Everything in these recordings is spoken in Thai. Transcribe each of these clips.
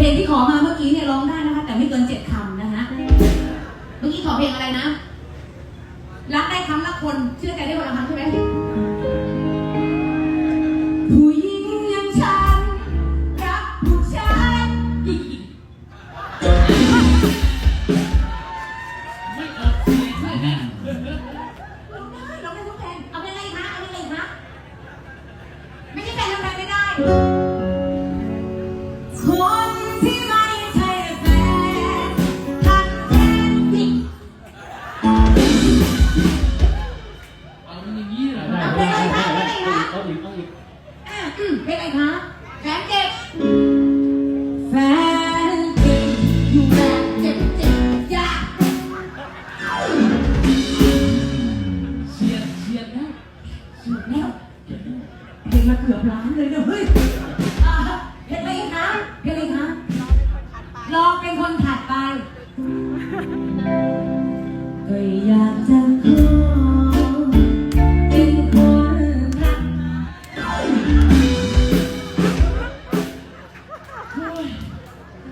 เพลงที่ขอมาเมื่อกี้เนี่ยร้องได้นะคะ แต่ไม่เกินเจ็ดคำนะฮะเมื่อกี้ขอเพลงอะไรนะ รักได้ครั้งละคนเชื่อใจได้วันละครั้งใช่ไหมผู้หญิงอย่างฉันรักผู้ชายอีกไม่ออกเสียงเลยนะร้องได้ร้องได้ทุกเพลงเอาเพลงอะไรอีกคะเอาเพลงอะไรอีกคะไม่ใช่แฟนทำอะไรไม่ได้ อะอืมเพลงอะไรคะแฟนเจ็บแฟนเจ็บอยู่แบบเจ็บเจ็บอยากเฉียดเฉียดแล้วหมดแล้วเพลงมาเกือบล้านเลยเนอะเฮ้ย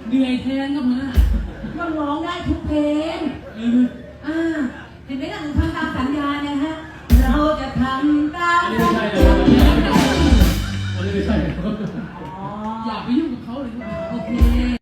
เหนื่อยแทนก็มาก็ร้องได้ทุกเพลง เออ